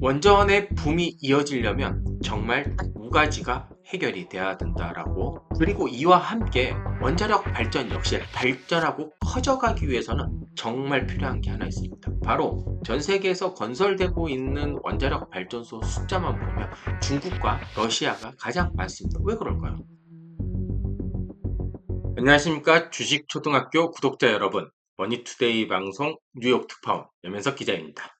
원전의 붐이 이어지려면 정말 딱 두 가지가 해결이 돼야 된다라고 그리고 이와 함께 원자력 발전 역시 발전하고 커져가기 위해서는 정말 필요한 게 하나 있습니다. 바로 전 세계에서 건설되고 있는 원자력 발전소 숫자만 보면 중국과 러시아가 가장 많습니다. 왜 그럴까요? 안녕하십니까 주식초등학교 구독자 여러분 머니투데이 방송 뉴욕 특파원 여면석 기자입니다.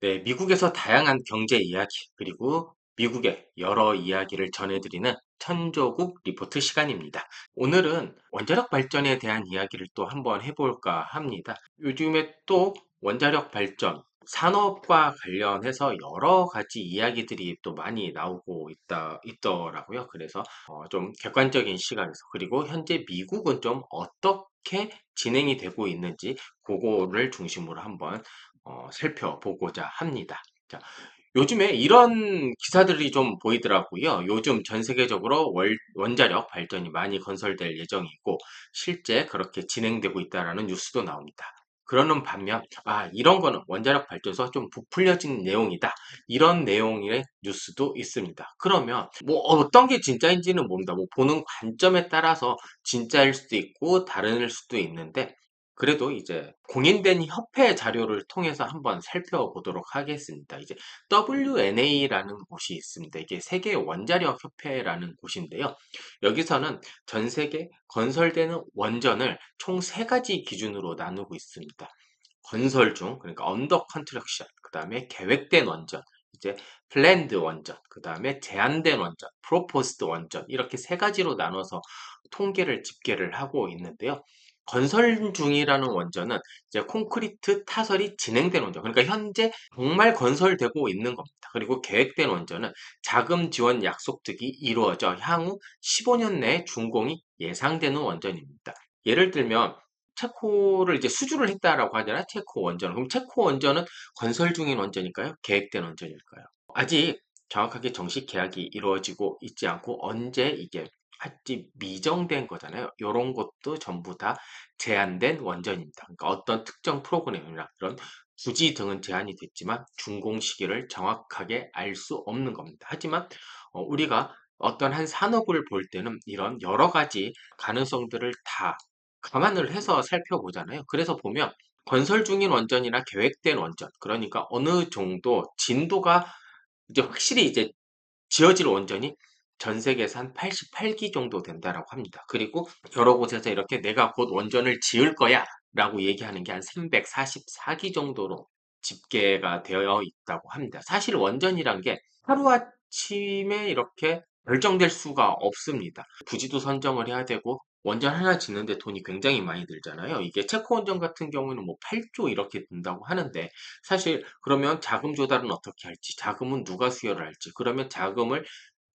네, 미국에서 다양한 경제 이야기 그리고 미국의 여러 이야기를 전해드리는 천조국 리포트 시간입니다. 오늘은 원자력 발전에 대한 이야기를 또 한번 해볼까 합니다. 요즘에 또 원자력 발전, 산업과 관련해서 여러 가지 이야기들이 또 많이 나오고 있다, 있더라고요. 그래서 어 좀 객관적인 시각에서 그리고 현재 미국은 좀 어떻게 진행이 되고 있는지 그거를 중심으로 한번 어 살펴보고자 합니다. 자, 요즘에 이런 기사들이 좀 보이더라고요. 요즘 전 세계적으로 월, 원자력 발전이 많이 건설될 예정이고 실제 그렇게 진행되고 있다는 뉴스도 나옵니다. 그러는 반면 아 이런 거는 원자력 발전소가 좀 부풀려진 내용이다 이런 내용의 뉴스도 있습니다 그러면 뭐 어떤 게 진짜인지는 모른다 뭐 보는 관점에 따라서 진짜일 수도 있고 다를 수도 있는데 그래도 이제 공인된 협회 자료를 통해서 한번 살펴보도록 하겠습니다. 이제 WNA라는 곳이 있습니다. 이게 세계 원자력 협회라는 곳인데요. 여기서는 전 세계 건설되는 원전을 총 세 가지 기준으로 나누고 있습니다. 건설 중, 그러니까 언더 컨트럭션, 그 다음에 계획된 원전, 이제 플랜드 원전, 그 다음에 제한된 원전, 프로포스트 원전 이렇게 세 가지로 나눠서 통계를 집계를 하고 있는데요. 건설 중이라는 원전은 이제 콘크리트 타설이 진행된 원전. 그러니까 현재 정말 건설되고 있는 겁니다. 그리고 계획된 원전은 자금 지원 약속 등이 이루어져 향후 15년 내에 준공이 예상되는 원전입니다. 예를 들면 체코를 이제 수주를 했다라고 하잖아요. 체코 원전. 그럼 체코 원전은 건설 중인 원전일까요? 계획된 원전일까요? 아직 정확하게 정식 계약이 이루어지고 있지 않고 언제 이게 할지 미정된 거잖아요. 이런 것도 전부 다 제한된 원전입니다. 그러니까 어떤 특정 프로그램이나 그런 부지 등은 제한이 됐지만 준공 시기를 정확하게 알 수 없는 겁니다. 하지만 어, 우리가 어떤 한 산업을 볼 때는 이런 여러 가지 가능성들을 다 감안을 해서 살펴보잖아요. 그래서 보면 건설 중인 원전이나 계획된 원전, 그러니까 어느 정도 진도가 이제 확실히 이제 지어질 원전이 전 세계에서 한 88기 정도 된다라고 합니다. 그리고 여러 곳에서 이렇게 내가 곧 원전을 지을 거야 라고 얘기하는 게 한 344기 정도로 집계가 되어 있다고 합니다. 사실 원전이란 게 하루아침에 이렇게 결정될 수가 없습니다. 부지도 선정을 해야 되고 원전 하나 짓는데 돈이 굉장히 많이 들잖아요. 이게 체코 원전 같은 경우는 뭐 8조 이렇게 든다고 하는데 사실 그러면 자금 조달은 어떻게 할지, 자금은 누가 수여를 할지, 그러면 자금을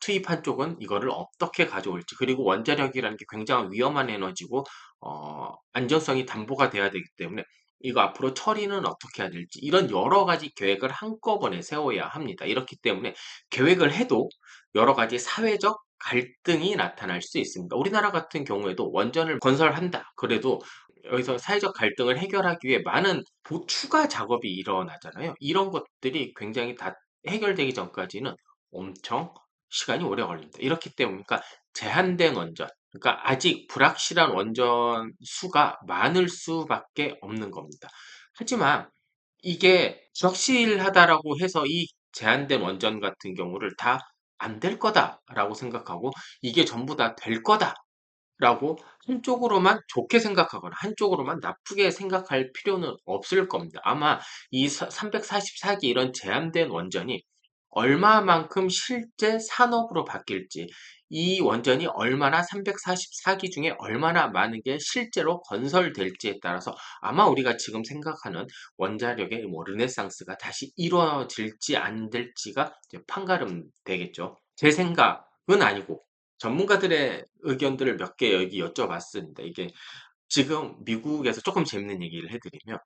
투입한 쪽은 이거를 어떻게 가져올지 그리고 원자력이라는 게 굉장히 위험한 에너지고 어, 안전성이 담보가 돼야 되기 때문에 이거 앞으로 처리는 어떻게 해야 될지 이런 여러 가지 계획을 한꺼번에 세워야 합니다. 이렇기 때문에 계획을 해도 여러 가지 사회적 갈등이 나타날 수 있습니다. 우리나라 같은 경우에도 원전을 건설한다. 그래도 여기서 사회적 갈등을 해결하기 위해 많은 추가 작업이 일어나잖아요. 이런 것들이 굉장히 다 해결되기 전까지는 엄청 시간이 오래 걸립니다. 이렇기 때문에 그러니까 제한된 원전, 그러니까 아직 불확실한 원전 수가 많을 수밖에 없는 겁니다. 하지만 이게 적실하다라고 해서 이 제한된 원전 같은 경우를 다 안 될 거다라고 생각하고 이게 전부 다 될 거다라고 한쪽으로만 좋게 생각하거나 한쪽으로만 나쁘게 생각할 필요는 없을 겁니다. 아마 이 344기 이런 제한된 원전이 얼마만큼 실제 산업으로 바뀔지 이 원전이 얼마나 344기 중에 얼마나 많은 게 실제로 건설될지에 따라서 아마 우리가 지금 생각하는 원자력의 뭐 르네상스가 다시 이루어질지 안 될지가 판가름 되겠죠. 제 생각은 아니고 전문가들의 의견들을 몇 개 여기 여쭤봤습니다. 이게 지금 미국에서 조금 재밌는 얘기를 해드리면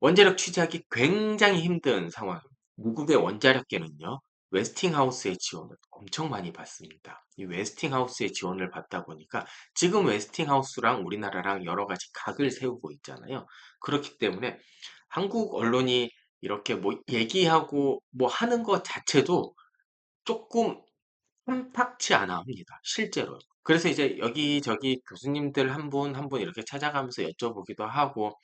원자력 취재하기 굉장히 힘든 상황입니다. 미국의 원자력계는요, 웨스팅하우스의 지원을 엄청 많이 받습니다. 이 웨스팅하우스의 지원을 받다 보니까 지금 웨스팅하우스랑 우리나라랑 여러 가지 각을 세우고 있잖아요. 그렇기 때문에 한국 언론이 이렇게 뭐 얘기하고 뭐 하는 것 자체도 조금 탐탁치 않아 합니다. 실제로. 그래서 이제 여기저기 교수님들 한 분 한 분 이렇게 찾아가면서 여쭤보기도 하고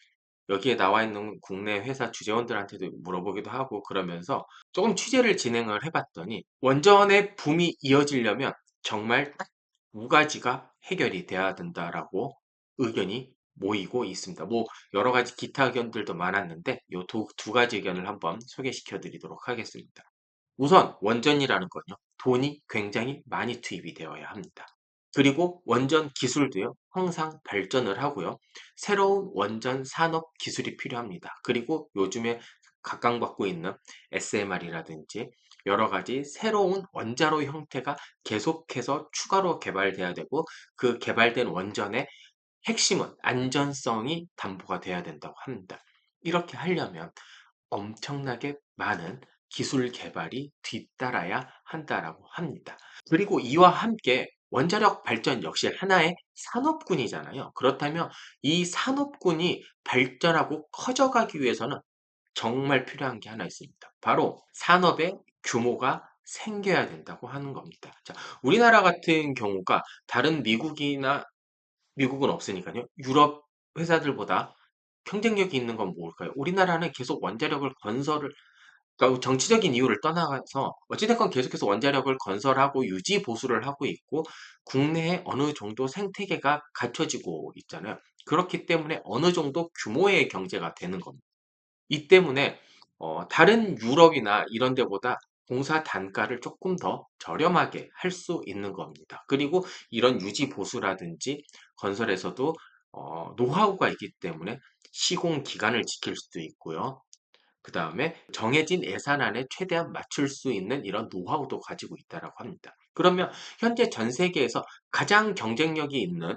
여기에 나와 있는 국내 회사 주재원들한테도 물어보기도 하고 그러면서 조금 취재를 진행을 해봤더니 원전의 붐이 이어지려면 정말 딱 두 가지가 해결이 돼야 된다라고 의견이 모이고 있습니다. 뭐 여러 가지 기타 의견들도 많았는데 이두 가지 의견을 한번 소개시켜 드리도록 하겠습니다. 우선 원전이라는 건요. 돈이 굉장히 많이 투입이 되어야 합니다. 그리고 원전 기술도요. 항상 발전을 하고요. 새로운 원전 산업 기술이 필요합니다. 그리고 요즘에 각광받고 있는 SMR이라든지 여러 가지 새로운 원자로 형태가 계속해서 추가로 개발돼야 되고 그 개발된 원전의 핵심은 안전성이 담보가 돼야 된다고 합니다. 이렇게 하려면 엄청나게 많은 기술 개발이 뒤따라야 한다라고 합니다. 그리고 이와 함께 원자력 발전 역시 하나의 산업군이잖아요. 그렇다면 이 산업군이 발전하고 커져가기 위해서는 정말 필요한 게 하나 있습니다. 바로 산업의 규모가 생겨야 된다고 하는 겁니다. 자, 우리나라 같은 경우가 다른 미국이나 미국은 없으니까요. 유럽 회사들보다 경쟁력이 있는 건 뭘까요? 우리나라는 계속 원자력을 건설을 그러니까 정치적인 이유를 떠나서 어찌됐건 계속해서 원자력을 건설하고 유지 보수를 하고 있고 국내에 어느 정도 생태계가 갖춰지고 있잖아요. 그렇기 때문에 어느 정도 규모의 경제가 되는 겁니다. 이 때문에 어, 다른 유럽이나 이런 데보다 공사 단가를 조금 더 저렴하게 할 수 있는 겁니다. 그리고 이런 유지 보수라든지 건설에서도 어, 노하우가 있기 때문에 시공 기간을 지킬 수도 있고요. 그 다음에 정해진 예산 안에 최대한 맞출 수 있는 이런 노하우도 가지고 있다라고 합니다. 그러면 현재 전 세계에서 가장 경쟁력이 있는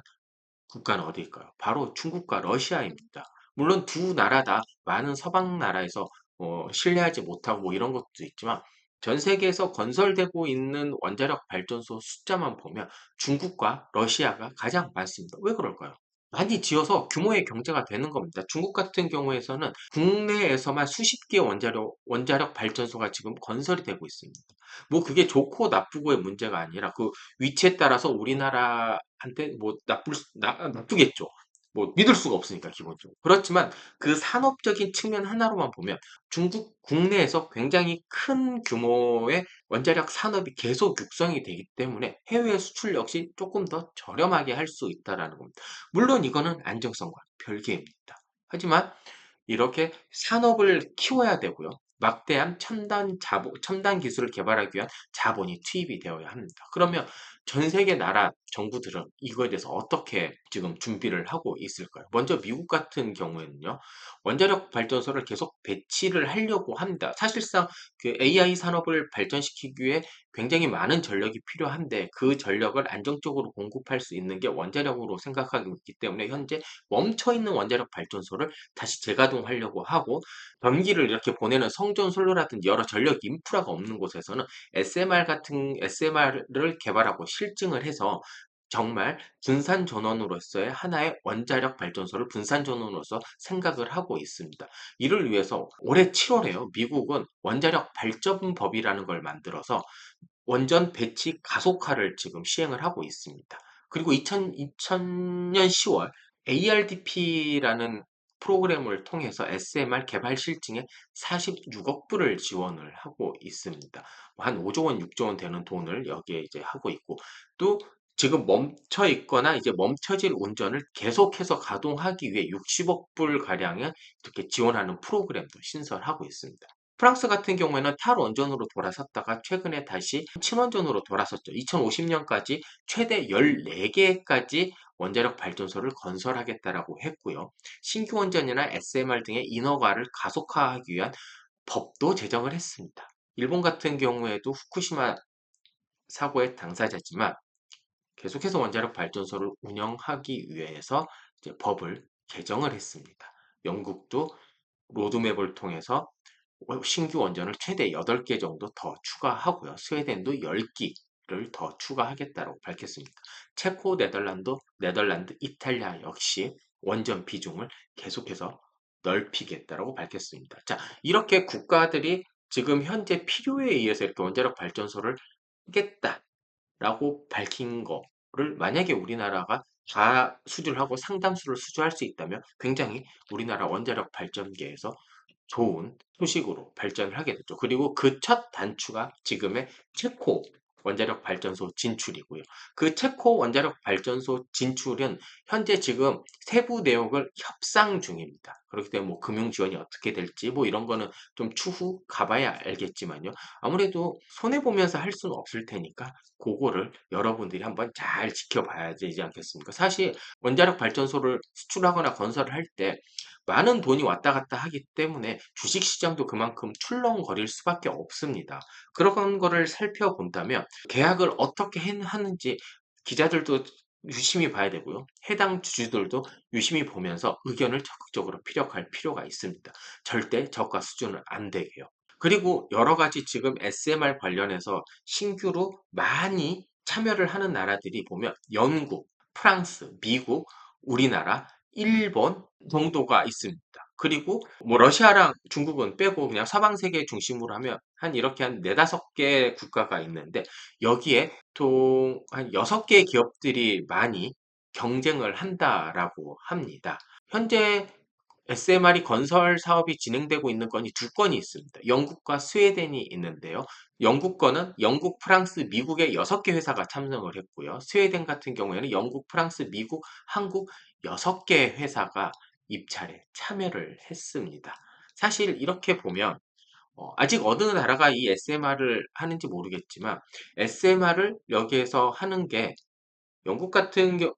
국가는 어디일까요? 바로 중국과 러시아입니다. 물론 두 나라 다 많은 서방 나라에서 어, 신뢰하지 못하고 뭐 이런 것도 있지만 전 세계에서 건설되고 있는 원자력 발전소 숫자만 보면 중국과 러시아가 가장 많습니다. 왜 그럴까요? 많이 지어서 규모의 경제가 되는 겁니다. 중국 같은 경우에서는 국내에서만 수십 개의 원자력, 원자력 발전소가 지금 건설이 되고 있습니다. 뭐 그게 좋고 나쁘고의 문제가 아니라 그 위치에 따라서 우리나라한테 뭐 나쁠, 나, 나쁘겠죠. 뭐 믿을 수가 없으니까 기본적으로. 그렇지만 그 산업적인 측면 하나로만 보면 중국 국내에서 굉장히 큰 규모의 원자력 산업이 계속 육성이 되기 때문에 해외 수출 역시 조금 더 저렴하게 할 수 있다라는 겁니다. 물론 이거는 안정성과 별개입니다. 하지만 이렇게 산업을 키워야 되고요. 막대한 첨단 자본, 첨단 기술을 개발하기 위한 자본이 투입이 되어야 합니다. 그러면 전 세계 나라 정부들은 이거에 대해서 어떻게 지금 준비를 하고 있을까요? 먼저 미국 같은 경우에는요, 원자력 발전소를 계속 배치를 하려고 합니다. 사실상 그 AI 산업을 발전시키기 위해 굉장히 많은 전력이 필요한데 그 전력을 안정적으로 공급할 수 있는 게 원자력으로 생각하고 있기 때문에 현재 멈춰 있는 원자력 발전소를 다시 재가동하려고 하고 전기를 이렇게 보내는 성전 솔로라든지 여러 전력 인프라가 없는 곳에서는 SMR 같은 SMR을 개발하고 실증을 해서 정말 분산 전원으로서의 하나의 원자력 발전소를 분산 전원으로서 생각을 하고 있습니다. 이를 위해서 올해 7월에요. 미국은 원자력 발전법이라는 걸 만들어서 원전 배치 가속화를 지금 시행을 하고 있습니다. 그리고 2000, 2000년 10월 ARDP라는 프로그램을 통해서 SMR 개발 실증에 46억 불을 지원을 하고 있습니다. 한 5조 원, 6조 원 되는 돈을 여기에 이제 하고 있고 또 지금 멈춰 있거나 이제 멈춰질 운전을 계속해서 가동하기 위해 60억 불 가량의 이렇게 지원하는 프로그램도 신설하고 있습니다. 프랑스 같은 경우에는 탈원전으로 돌아섰다가 최근에 다시 친원전으로 돌아섰죠. 2050년까지 최대 14개까지 원자력 발전소를 건설하겠다라고 했고요. 신규 원전이나 SMR 등의 인허가를 가속화하기 위한 법도 제정을 했습니다. 일본 같은 경우에도 후쿠시마 사고의 당사자지만 계속해서 원자력 발전소를 운영하기 위해서 법을 개정을 했습니다. 영국도 로드맵을 통해서 신규 원전을 최대 8개 정도 더 추가하고요. 스웨덴도 10기를 더 추가하겠다고 밝혔습니다. 체코, 네덜란드, 네덜란드, 이탈리아 역시 원전 비중을 계속해서 넓히겠다라고 밝혔습니다. 자, 이렇게 국가들이 지금 현재 필요에 의해서 이렇게 원자력 발전소를 하겠다 라고 밝힌 거를 만약에 우리나라가 다 수주를 하고 상당수를 수주할 수 있다면 굉장히 우리나라 원자력 발전계에서 좋은 소식으로 발전을 하게 됐죠. 그리고 그 첫 단추가 지금의 체코 원자력 발전소 진출이고요. 그 체코 원자력 발전소 진출은 현재 지금 세부 내역을 협상 중입니다. 그렇기 때문에 뭐 금융 지원이 어떻게 될지 뭐 이런 거는 좀 추후 가봐야 알겠지만요. 아무래도 손해 보면서 할 수는 없을 테니까 그거를 여러분들이 한번 잘 지켜봐야 되지 않겠습니까? 사실 원자력 발전소를 수출하거나 건설을 할 때 많은 돈이 왔다 갔다 하기 때문에 주식 시장도 그만큼 출렁거릴 수밖에 없습니다. 그런 거를 살펴본다면 계약을 어떻게 하는지 기자들도 유심히 봐야 되고요. 해당 주주들도 유심히 보면서 의견을 적극적으로 피력할 필요가 있습니다. 절대 저가 수준은 안 되게요. 그리고 여러 가지 지금 SMR 관련해서 신규로 많이 참여를 하는 나라들이 보면 영국, 프랑스, 미국, 우리나라, 일본 정도가 있습니다. 그리고 뭐 러시아랑 중국은 빼고 그냥 서방 세계 중심으로 하면 한 이렇게 한 네다섯 개 국가가 있는데 여기에 통한 여섯 개의 기업들이 많이 경쟁을 한다라고 합니다. 현재 SMR이 건설 사업이 진행되고 있는 건이 두 건이 있습니다. 영국과 스웨덴이 있는데요. 영국 거는 영국, 프랑스, 미국의 여섯 개 회사가 참석을 했고요. 스웨덴 같은 경우에는 영국, 프랑스, 미국, 한국 여섯 개 회사가 입찰에 참여를 했습니다. 사실 이렇게 보면 어, 아직 어느 나라가 이 SMR을 하는지 모르겠지만 SMR을 여기에서 하는 게 영국 같은 경우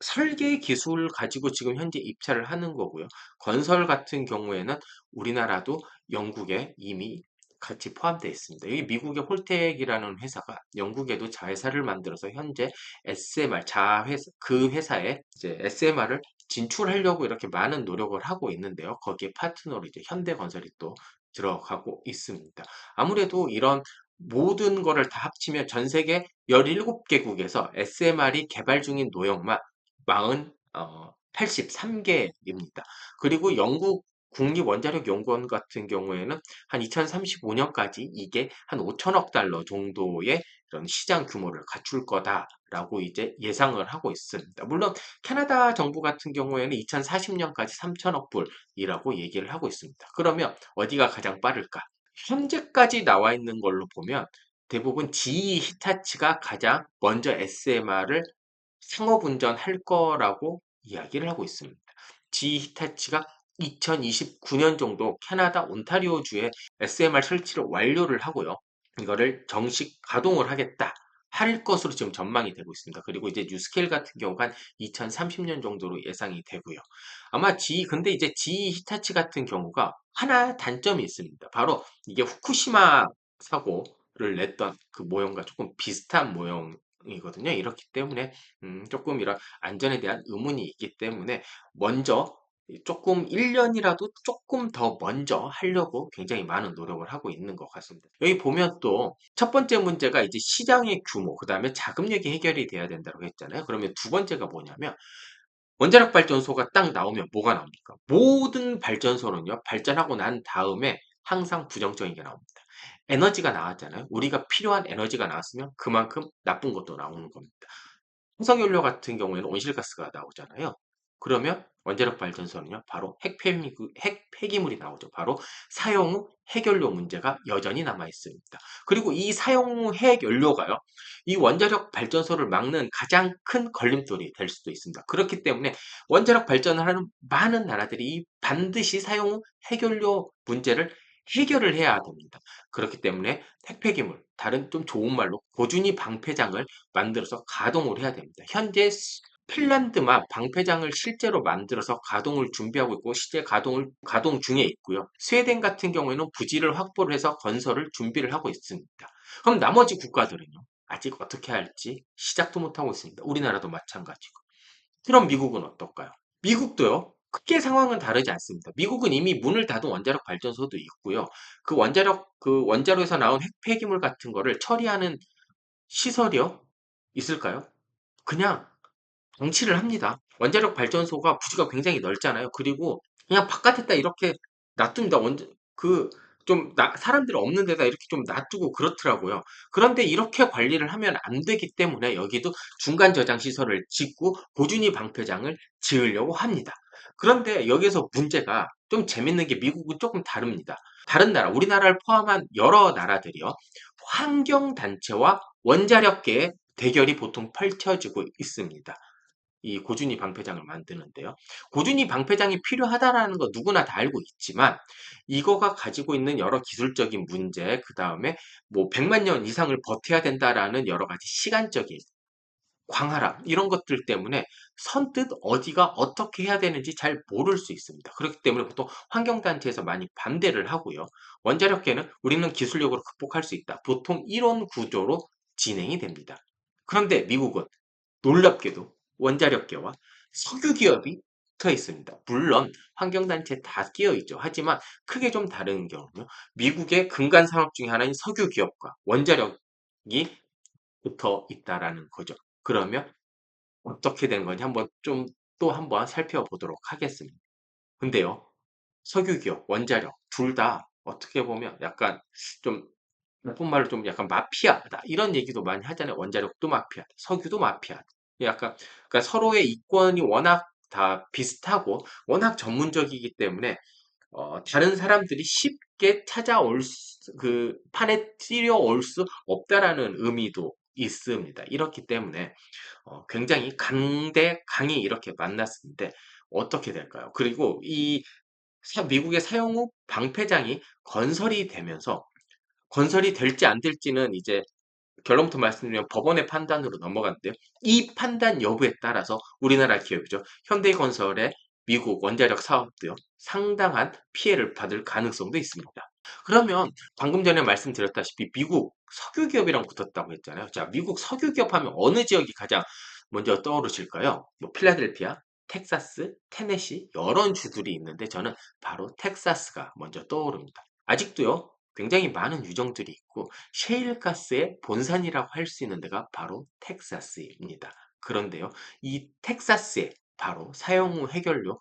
설계 기술 가지고 지금 현재 입찰을 하는 거고요. 건설 같은 경우에는 우리나라도 영국에 이미 같이 포함되어 있습니다. 여기 미국의 홀텍이라는 회사가 영국에도 자회사를 만들어서 현재 SMR 자회사 그 회사에 이제 SMR을 진출하려고 이렇게 많은 노력을 하고 있는데요. 거기에 파트너로 이제 현대건설이 또 들어가고 있습니다. 아무래도 이런 모든 거를 다 합치면 전 세계 17개국에서 SMR이 개발 중인 노역만 40, 어, 83개입니다. 그리고 영국 국립원자력연구원 같은 경우에는 한 2035년까지 이게 한 5천억 달러 정도의 그런 시장 규모를 갖출 거다라고 이제 예상을 하고 있습니다. 물론 캐나다 정부 같은 경우에는 2040년까지 3천억 불이라고 얘기를 하고 있습니다. 그러면 어디가 가장 빠를까? 현재까지 나와 있는 걸로 보면 대부분 GE 히타치가 가장 먼저 SMR을 상업 운전할 거라고 이야기를 하고 있습니다. GE 히타치가 2029년 정도 캐나다 온타리오주에 SMR 설치를 완료를 하고요. 이거를 정식 가동을 하겠다. 할 것으로 지금 전망이 되고 있습니다. 그리고 이제 뉴스케일 같은 경우가 한 2030년 정도로 예상이 되고요. 아마 G, 근데 이제 G 히타치 같은 경우가 하나 단점이 있습니다. 바로 이게 후쿠시마 사고를 냈던 그 모형과 조금 비슷한 모형 이거든요. 이렇기 때문에 음, 조금 이런 안전에 대한 의문이 있기 때문에 먼저 조금 1년이라도 조금 더 먼저 하려고 굉장히 많은 노력을 하고 있는 것 같습니다. 여기 보면 또 첫 번째 문제가 이제 시장의 규모, 그 다음에 자금력이 해결이 돼야 된다고 했잖아요. 그러면 두 번째가 뭐냐면 원자력 발전소가 딱 나오면 뭐가 나옵니까? 모든 발전소는요, 발전하고 난 다음에 항상 부정적인 게 나옵니다. 에너지가 나왔잖아요. 우리가 필요한 에너지가 나왔으면 그만큼 나쁜 것도 나오는 겁니다. 홍성연료 같은 경우에는 온실가스가 나오잖아요. 그러면 원자력 발전소는요, 바로 핵, 폐기, 핵 폐기물이 나오죠. 바로 사용 후 핵연료 문제가 여전히 남아 있습니다. 그리고 이 사용 후 핵연료가요, 이 원자력 발전소를 막는 가장 큰 걸림돌이 될 수도 있습니다. 그렇기 때문에 원자력 발전을 하는 많은 나라들이 반드시 사용 후 핵연료 문제를 해결을 해야 됩니다. 그렇기 때문에 핵폐기물, 다른 좀 좋은 말로 고준위 방패장을 만들어서 가동을 해야 됩니다. 현재 핀란드만 방패장을 실제로 만들어서 가동을 준비하고 있고 실제 가동을 가동 중에 있고요. 스웨덴 같은 경우에는 부지를 확보를 해서 건설을 준비를 하고 있습니다. 그럼 나머지 국가들은요? 아직 어떻게 할지 시작도 못하고 있습니다. 우리나라도 마찬가지고. 그럼 미국은 어떨까요? 미국도요. 크게 상황은 다르지 않습니다. 미국은 이미 문을 닫은 원자력 발전소도 있고요. 그 원자력 그 원자로에서 나온 핵 폐기물 같은 거를 처리하는 시설이요? 있을까요? 그냥 방치를 합니다. 원자력 발전소가 부지가 굉장히 넓잖아요. 그리고 그냥 바깥에다 이렇게 놔둡니다. 그좀 사람들이 없는 데다 이렇게 좀 놔두고 그렇더라고요. 그런데 이렇게 관리를 하면 안 되기 때문에 여기도 중간 저장 시설을 짓고 고준위 방패장을 지으려고 합니다. 그런데 여기서 문제가 좀 재밌는 게 미국은 조금 다릅니다. 다른 나라, 우리나라를 포함한 여러 나라들이요. 환경단체와 원자력계의 대결이 보통 펼쳐지고 있습니다. 이 고준위 방패장을 만드는데요. 고준위 방패장이 필요하다라는 거 누구나 다 알고 있지만 이거가 가지고 있는 여러 기술적인 문제, 그 다음에 뭐 100만 년 이상을 버텨야 된다라는 여러 가지 시간적인 광활함 이런 것들 때문에 선뜻 어디가 어떻게 해야 되는지 잘 모를 수 있습니다. 그렇기 때문에 보통 환경단체에서 많이 반대를 하고요. 원자력계는 우리는 기술력으로 극복할 수 있다. 보통 이런 구조로 진행이 됩니다. 그런데 미국은 놀랍게도 원자력계와 석유 기업이 붙어 있습니다. 물론 환경단체 다 끼어 있죠. 하지만 크게 좀 다른 경우는 미국의 근간 산업 중에 하나인 석유 기업과 원자력이 붙어 있다라는 거죠. 그러면 어떻게 된 건지 한번 좀 또 한번 살펴보도록 하겠습니다. 근데요, 석유 기업, 원자력 둘 다 어떻게 보면 약간 좀 나쁜 말로 좀 약간 마피아다 이런 얘기도 많이 하잖아요. 원자력도 마피아, 석유도 마피아. 약간 그러니까 서로의 이권이 워낙 다 비슷하고 워낙 전문적이기 때문에 어, 다른 사람들이 쉽게 찾아올 수, 그 판에 뛰어올 수 없다라는 의미도 있습니다. 이렇기 때문에 어, 굉장히 강대 강이 이렇게 만났는데 어떻게 될까요? 그리고 이 사- 미국의 사용 후 방패장이 건설이 되면서 건설이 될지 안 될지는 이제 결론부터 말씀드리면 법원의 판단으로 넘어갔는데요. 이 판단 여부에 따라서 우리나라 기업이죠. 현대건설의 미국 원자력 사업도요. 상당한 피해를 받을 가능성도 있습니다. 그러면 방금 전에 말씀드렸다시피 미국 석유 기업이랑 붙었다고 했잖아요. 자, 미국 석유 기업 하면 어느 지역이 가장 먼저 떠오르실까요? 뭐 필라델피아, 텍사스, 테네시 여러 주들이 있는데 저는 바로 텍사스가 먼저 떠오릅니다. 아직도요. 굉장히 많은 유정들이 있고 셰일가스의 본산이라고 할 수 있는 데가 바로 텍사스입니다. 그런데요. 이 텍사스에 바로 사용 후 해결료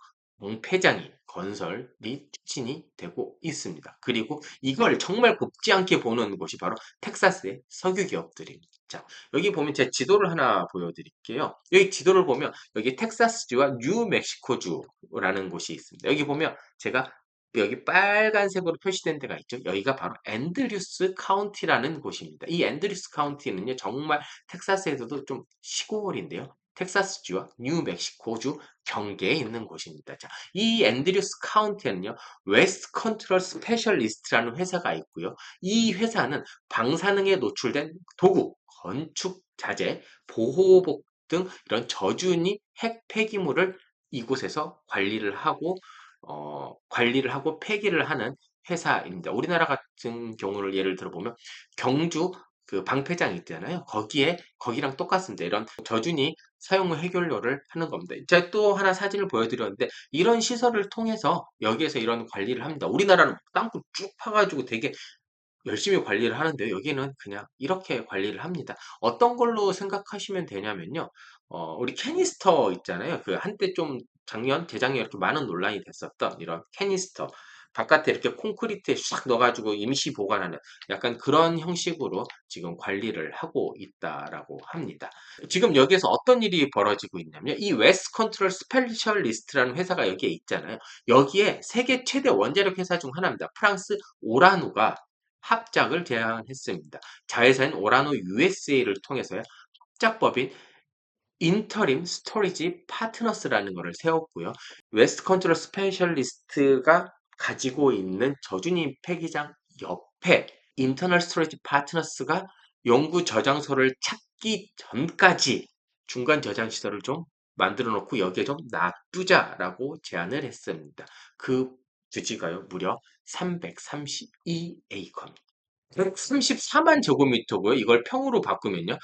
폐장이 건설이 추진이 되고 있습니다. 그리고 이걸 정말 곱지 않게 보는 곳이 바로 텍사스의 석유 기업들입니다. 자, 여기 보면 제 지도를 하나 보여드릴게요. 여기 지도를 보면 여기 텍사스주와 뉴멕시코주라는 곳이 있습니다. 여기 보면 제가 여기 빨간색으로 표시된 데가 있죠. 여기가 바로 앤드류스 카운티라는 곳입니다. 이 앤드류스 카운티는요, 정말 텍사스에서도 좀 시골인데요. 텍사스주와 뉴멕시코주 경계에 있는 곳입니다. 자, 이 앤드류스 카운티에는요, 웨스트 컨트롤 스페셜리스트라는 회사가 있고요. 이 회사는 방사능에 노출된 도구, 건축 자재, 보호복 등 이런 저준위 핵 폐기물을 이곳에서 관리를 하고 어, 관리를 하고 폐기를 하는 회사입니다. 우리나라 같은 경우를 예를 들어보면 경주 그 방패장 있잖아요. 거기에 거기랑 똑같습니다. 이런 저준위 사용 후 해결료를 하는 겁니다. 제가 또 하나 사진을 보여드렸는데 이런 시설을 통해서 여기에서 이런 관리를 합니다. 우리나라는 땅굴 쭉 파가지고 되게 열심히 관리를 하는데 여기는 그냥 이렇게 관리를 합니다. 어떤 걸로 생각하시면 되냐면요. 어, 우리 캐니스터 있잖아요. 그 한때 좀 작년, 재작년 이렇게 많은 논란이 됐었던 이런 캐니스터. 바깥에 이렇게 콘크리트에 싹 넣어가지고 임시 보관하는 약간 그런 형식으로 지금 관리를 하고 있다라고 합니다. 지금 여기에서 어떤 일이 벌어지고 있냐면 이 웨스트 컨트롤 스페셜리스트라는 회사가 여기에 있잖아요. 여기에 세계 최대 원자력 회사 중 하나입니다. 프랑스 오라누가 합작을 제안했습니다. 자회사인 오라노 USA를 통해서요. 합작법인 인터림 스토리지 파트너스라는 것을 세웠고요. 웨스트 컨트롤 스페셜리스트가 가지고 있는 저준위 폐기장 옆에 인터널 스토리지 파트너스가 연구 저장소를 찾기 전까지 중간 저장 시설을 좀 만들어 놓고 여기에 좀 놔두자라고 제안을 했습니다. 그 부지가요 무려 332에이커입니다. 134만 제곱미터고요. 이걸 평으로 바꾸면요.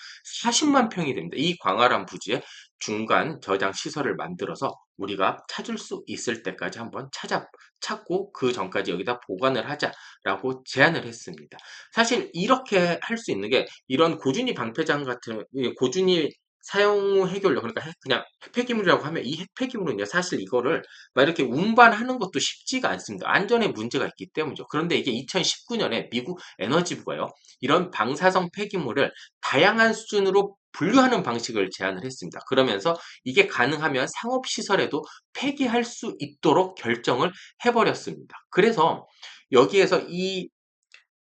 40만 평이 됩니다. 이 광활한 부지에 중간 저장 시설을 만들어서 우리가 찾을 수 있을 때까지 한번 찾아 찾고 그 전까지 여기다 보관을 하자라고 제안을 했습니다. 사실 이렇게 할 수 있는 게 이런 고준위 방패장 같은 고준위 사용 후 해결료 그러니까 핵- 그냥 핵폐기물이라고 하면 이 핵폐기물은요 사실 이거를 막 이렇게 운반하는 것도 쉽지가 않습니다. 안전에 문제가 있기 때문이죠. 그런데 이게 2019년에 미국 에너지부가요 이런 방사성 폐기물을 다양한 수준으로 분류하는 방식을 제안을 했습니다. 그러면서 이게 가능하면 상업시설에도 폐기할 수 있도록 결정을 해버렸습니다. 그래서 여기에서 이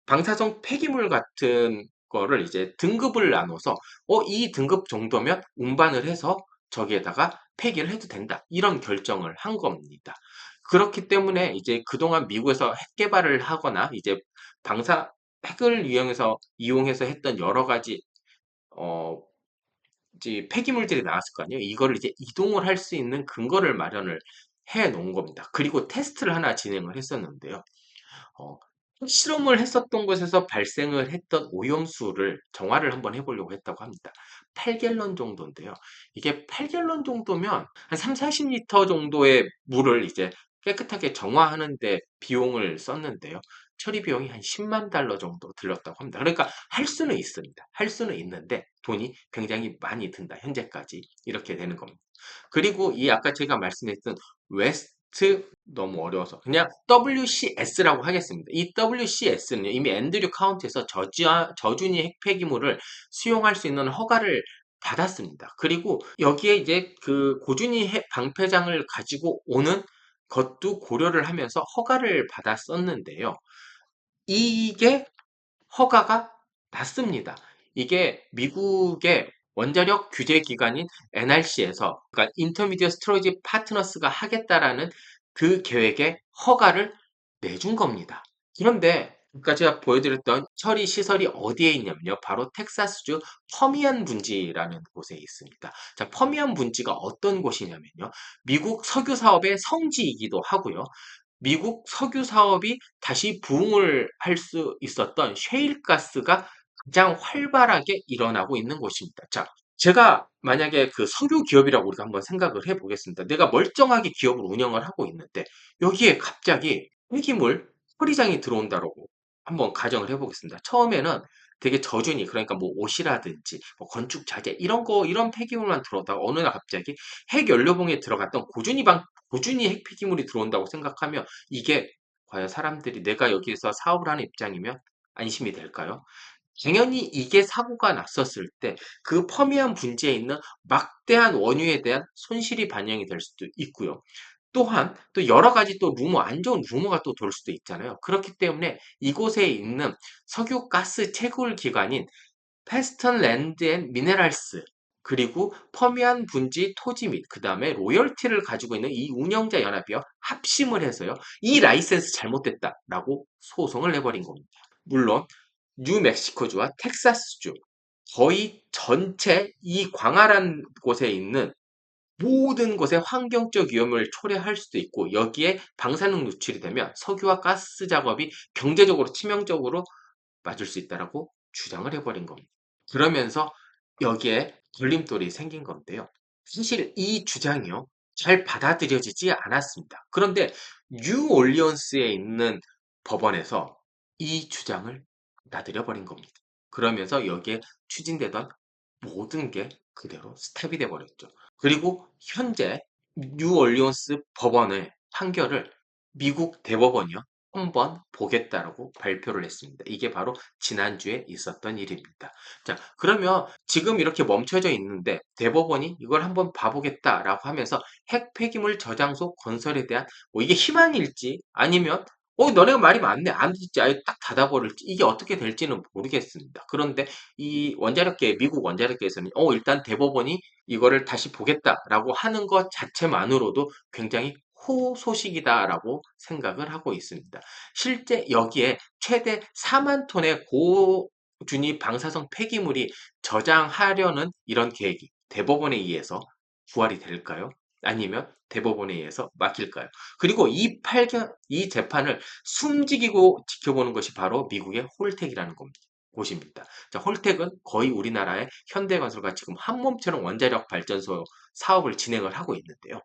방사성 폐기물 같은 거를 이제 등급을 나눠서 어, 이 등급 정도면 운반을 해서 저기에다가 폐기를 해도 된다. 이런 결정을 한 겁니다. 그렇기 때문에 이제 그동안 미국에서 핵 개발을 하거나 이제 방사 핵을 이용해서 이용해서 했던 여러 가지 어 이제 폐기물들이 나왔을 거 아니에요. 이거를 이제 이동을 할 수 있는 근거를 마련을 해 놓은 겁니다. 그리고 테스트를 하나 진행을 했었는데요. 어, 실험을 했었던 곳에서 발생을 했던 오염수를 정화를 한번 해보려고 했다고 합니다. 8갤런 정도인데요. 이게 8갤런 정도면 한 3, 40리터 정도의 물을 이제 깨끗하게 정화하는데 비용을 썼는데요. 처리 비용이 한 10만 달러 정도 들렸다고 합니다. 그러니까 할 수는 있습니다. 할 수는 있는데 돈이 굉장히 많이 든다. 현재까지 이렇게 되는 겁니다. 그리고 이 아까 제가 말씀했던 웨스트 너무 어려워서 그냥 WCS라고 하겠습니다. 이 WCS는 이미 앤드류 카운티에서 저지와, 저준위 핵폐기물을 수용할 수 있는 허가를 받았습니다. 그리고 여기에 이제 그 고준위 핵 방패장을 가지고 오는 것도 고려를 하면서 허가를 받았었는데요. 이게 허가가 났습니다. 이게 미국의 원자력 규제 기관인 NRC에서 그러니까 인터미디어 스토리지 파트너스가 하겠다라는 그 계획에 허가를 내준 겁니다. 그런데 아까 제가 보여드렸던 처리 시설이 어디에 있냐면요. 바로 텍사스주 퍼미안 분지라는 곳에 있습니다. 자, 퍼미안 분지가 어떤 곳이냐면요. 미국 석유 사업의 성지이기도 하고요. 미국 석유 사업이 다시 부흥을 할 수 있었던 셰일 가스가 가장 활발하게 일어나고 있는 곳입니다. 자, 제가 만약에 그 석유 기업이라고 우리가 한번 생각을 해 보겠습니다. 내가 멀쩡하게 기업을 운영을 하고 있는데 여기에 갑자기 폐기물 처리장이 들어온다라고 한번 가정을 해 보겠습니다. 처음에는 되게 저준위 그러니까 뭐 옷이라든지 뭐 건축 자재 이런 거 이런 폐기물만 들어오다가 어느 날 갑자기 핵 연료봉에 들어갔던 고준위 방 고준위 핵 폐기물이 들어온다고 생각하면 이게 과연 사람들이 내가 여기에서 사업을 하는 입장이면 안심이 될까요? 당연히 이게 사고가 났었을 때그 퍼미안 분지에 있는 막대한 원유에 대한 손실이 반영이 될 수도 있고요. 또한 또 여러 가지 또 루머, 안 좋은 루머가 또 돌 수도 있잖아요. 그렇기 때문에 이곳에 있는 석유 가스 채굴 기관인 패스턴 랜드 앤 미네랄스 그리고 퍼미안 분지 토지 및 그 다음에 로열티를 가지고 있는 이 운영자 연합이요 합심을 해서요 이 라이센스 잘못됐다라고 소송을 내버린 겁니다. 물론 뉴멕시코주와 텍사스주 거의 전체 이 광활한 곳에 있는 모든 곳에 환경적 위험을 초래할 수도 있고 여기에 방사능 노출이 되면 석유와 가스 작업이 경제적으로 치명적으로 맞을 수 있다라고 주장을 해버린 겁니다. 그러면서 여기에 걸림돌이 생긴 건데요. 사실 이 주장이요. 잘 받아들여지지 않았습니다. 그런데 뉴올리언스에 있는 법원에서 이 주장을 받아들여버린 겁니다. 그러면서 여기에 추진되던 모든 게 그대로 스탑이 돼버렸죠. 그리고 현재 뉴올리언스 법원의 판결을 미국 대법원이요. 한번 보겠다라고 발표를 했습니다. 이게 바로 지난주에 있었던 일입니다. 자, 그러면 지금 이렇게 멈춰져 있는데 대법원이 이걸 한번 봐보겠다라고 하면서 핵 폐기물 저장소 건설에 대한 뭐 이게 희망일지 아니면 어, 너네가 말이 많네. 안 듣지. 아예 딱 닫아버릴지. 이게 어떻게 될지는 모르겠습니다. 그런데 이 원자력계, 미국 원자력계에서는 어, 일단 대법원이 이거를 다시 보겠다라고 하는 것 자체만으로도 굉장히 호소식이다라고 생각을 하고 있습니다. 실제 여기에 최대 4만 톤의 고준위 방사성 폐기물이 저장하려는 이런 계획이 대법원에 의해서 부활이 될까요? 아니면 대법원에 의해서 막힐까요? 그리고 이 팔견, 이 재판을 숨지기고 지켜보는 것이 바로 미국의 홀텍이라는 겁니다. 곳입니다. 자, 홀텍은 거의 우리나라의 현대건설과 지금 한 몸처럼 원자력 발전소 사업을 진행을 하고 있는데요.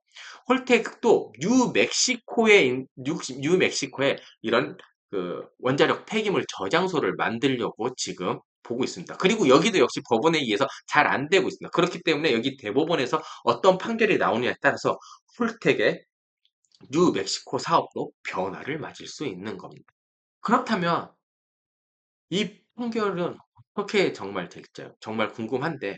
홀텍도 뉴멕시코에 뉴, 멕시코에 이런 그 원자력 폐기물 저장소를 만들려고 지금 보고 있습니다. 그리고 여기도 역시 법원에 의해서 잘 안 되고 있습니다. 그렇기 때문에 여기 대법원에서 어떤 판결이 나오느냐에 따라서 홀텍의 뉴멕시코 사업도 변화를 맞을 수 있는 겁니다. 그렇다면 이 판결은 어떻게 정말 될지요? 정말 궁금한데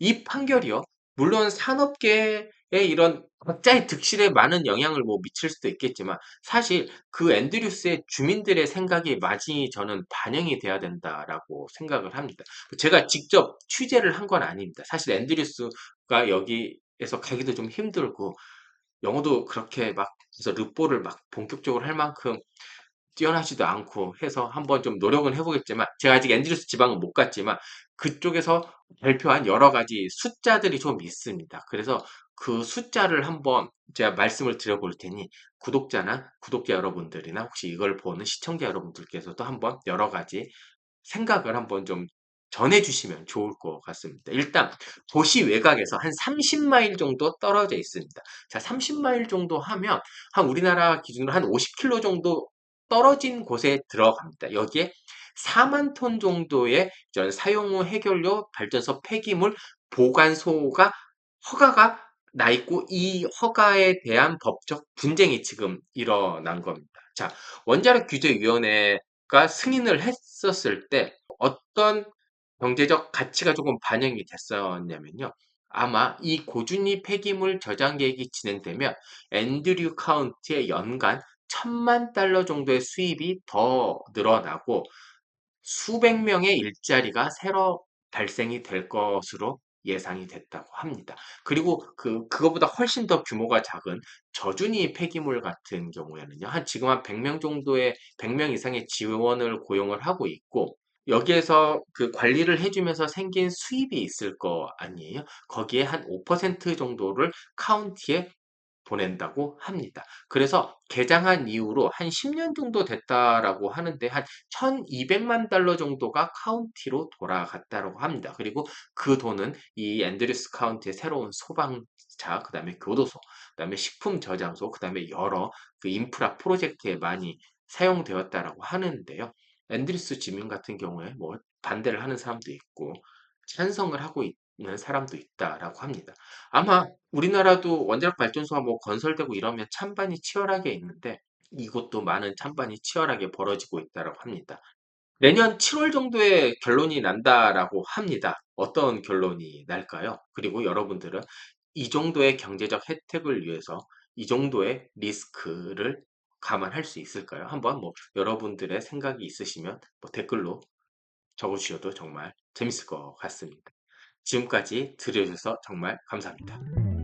이 판결이요. 물론 산업계의 이런 각자의 득실에 많은 영향을 뭐 미칠 수도 있겠지만 사실 그 앤드류스의 주민들의 생각이 많이 저는 반영이 돼야 된다라고 생각을 합니다. 제가 직접 취재를 한 건 아닙니다. 사실 앤드류스가 여기에서 가기도 좀 힘들고 영어도 그렇게 막 그래서 르뽀를 막 본격적으로 할 만큼 뛰어나지도 않고 해서 한번 좀 노력은 해보겠지만 제가 아직 앤드류스 지방은 못 갔지만 그쪽에서 발표한 여러 가지 숫자들이 좀 있습니다. 그래서 그 숫자를 한번 제가 말씀을 드려볼 테니 구독자나 구독자 여러분들이나 혹시 이걸 보는 시청자 여러분들께서도 한번 여러 가지 생각을 한번 좀 전해주시면 좋을 것 같습니다. 일단 도시 외곽에서 한 30마일 정도 떨어져 있습니다. 자, 30마일 정도 하면 한 우리나라 기준으로 한 50km 정도 떨어진 곳에 들어갑니다. 여기에 4만 톤 정도의 사용 후 해결료 발전소 폐기물 보관소가 허가가 나 있고 이 허가에 대한 법적 분쟁이 지금 일어난 겁니다. 자, 원자력 규제위원회가 승인을 했었을 때 어떤 경제적 가치가 조금 반영이 됐었냐면요. 아마 이 고준위 폐기물 저장 계획이 진행되면 앤드류 카운티의 연간 천만 달러 정도의 수입이 더 늘어나고 수백 명의 일자리가 새로 발생이 될 것으로 예상이 됐다고 합니다. 그리고 그, 그거보다 훨씬 더 규모가 작은 저준위 폐기물 같은 경우에는요, 한 지금 한 100명 정도의, 100명 이상의 지원을 고용을 하고 있고, 여기에서 그 관리를 해주면서 생긴 수입이 있을 거 아니에요? 거기에 한 5% 정도를 카운티에 보낸다고 합니다. 그래서 개장한 이후로 한 10년 정도 됐다라고 하는데 한 1200만 달러 정도가 카운티로 돌아갔다고 합니다. 그리고 그 돈은 이 앤드류스 카운티의 새로운 소방차, 그 다음에 교도소, 그 다음에 식품 저장소, 그 다음에 여러 그 인프라 프로젝트에 많이 사용되었다라고 하는데요. 앤드류스 지민 같은 경우에 뭐 반대를 하는 사람도 있고 찬성을 하고 있 는 사람도 있다라고 합니다. 아마 우리나라도 원자력 발전소가 뭐 건설되고 이러면 찬반이 치열하게 있는데 이곳도 많은 찬반이 치열하게 벌어지고 있다라고 합니다. 내년 7월 정도에 결론이 난다라고 합니다. 어떤 결론이 날까요? 그리고 여러분들은 이 정도의 경제적 혜택을 위해서 이 정도의 리스크를 감안할 수 있을까요? 한번 뭐 여러분들의 생각이 있으시면 뭐 댓글로 적어주셔도 정말 재밌을 것 같습니다. 지금까지 들어주셔서 정말 감사합니다.